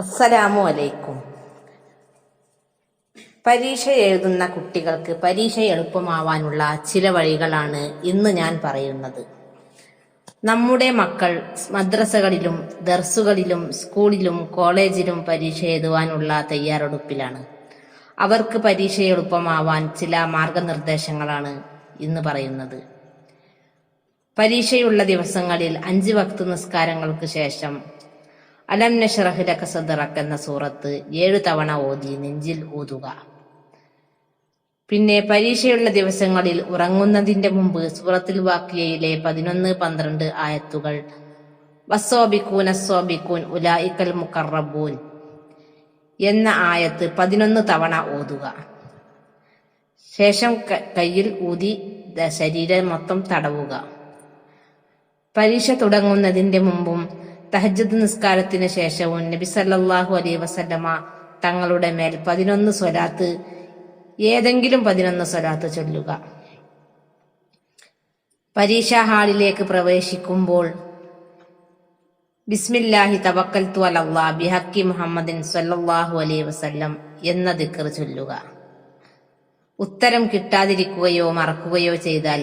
അസ്സലാമു അലൈക്കും. പരീക്ഷ എഴുതുന്ന കുട്ടികൾക്ക് പരീക്ഷ എളുപ്പമാവാനുള്ള ചില വഴികളാണ് ഇന്ന് ഞാൻ പറയുന്നത്. നമ്മുടെ മക്കൾ മദ്രസകളിലും ദർസുകളിലും സ്കൂളിലും കോളേജിലും പരീക്ഷ എഴുതുവാനുള്ള തയ്യാറെടുപ്പിലാണ്. അവർക്ക് പരീക്ഷ എളുപ്പമാവാൻ ചില മാർഗനിർദ്ദേശങ്ങളാണ് ഇന്ന് പറയുന്നത്. പരീക്ഷയുള്ള ദിവസങ്ങളിൽ അഞ്ച് വക്ത് നിസ്കാരങ്ങൾക്ക് ശേഷം അലം നഷ്റഹ് ലക സദ്റക് എന്ന സൂറത്ത് ഏഴു തവണ ഓതി നെഞ്ചിൽ ഊതുക. പിന്നെ പരീക്ഷയുള്ള ദിവസങ്ങളിൽ ഉറങ്ങുന്നതിന്റെ മുമ്പ് സൂറത്തിൽ വാക്കിയയിലെ പതിനൊന്ന് പന്ത്രണ്ട് ആയത്തുകൾ വസ്സോബിക്കൂൻ അസ്സോബിക്കൂൻ ഉലായിക്കൽ മുക്കറബൂൻ എന്ന ആയത്ത് പതിനൊന്ന് തവണ ഓതുക. ശേഷം കയ്യിൽ ഊതി ശരീരം മൊത്തം തടവുക. പരീക്ഷ തുടങ്ങുന്നതിന്റെ മുമ്പും തഹജ്ജുദ് നിസ്കാരത്തിന് ശേഷവും നബി സല്ലാഹു അലൈ വസല്ലമ തങ്ങളുടെ മേൽ പതിനൊന്ന് സ്വലാത്ത് ഏതെങ്കിലും പതിനൊന്ന് സ്വലാത്ത് ചൊല്ലുക. പരീക്ഷാ ഹാളിലേക്ക് പ്രവേശിക്കുമ്പോൾ ബിസ്മില്ലാഹി തവക്കൽത്തു അലല്ലാ ബിഹക്കി മുഹമ്മദിൻ സല്ലാഹു അലൈ വസല്ലം എന്ന ദിക്കർ ചൊല്ലുക. ഉത്തരം കിട്ടാതിരിക്കുകയോ മറക്കുകയോ ചെയ്താൽ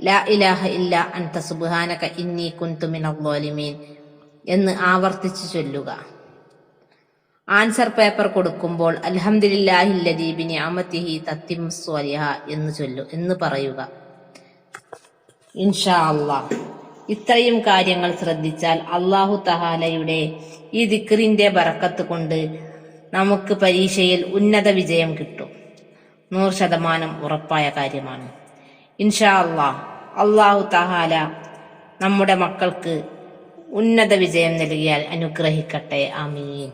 ലാ ഇലാഹ ഇല്ല അൻത സുബ്ഹാനക ഇന്നി കുൻതു അള്ളോലിമീൻ ളാലിമീൻ എന്ന് ആവർത്തിച്ചു ചൊല്ലുക. ആൻസർ പേപ്പർ കൊടുക്കുമ്പോൾ അൽഹംദുലില്ലാഹില്ലദീ അമത്തിഹി തത്തിം സ്വലിഹ എന്ന് ചൊല്ലു എന്ന് പറയുക. ഇൻഷാ അള്ളാ ഇത്രയും കാര്യങ്ങൾ ശ്രദ്ധിച്ചാൽ അള്ളാഹു തഹാലയുടെ ഈ ദിക്റിന്റെ ബറക്കത്ത് കൊണ്ട് നമുക്ക് പരീക്ഷയിൽ ഉന്നത വിജയം കിട്ടും. നൂറ് ശതമാനം ഉറപ്പായ കാര്യമാണ്. ഇൻഷാ അള്ളാഹ് അള്ളാഹു തഹാല നമ്മുടെ മക്കൾക്ക് ഉന്നത വിജയം നൽകിയാൽ അനുഗ്രഹിക്കട്ടെ. ആമീൻ.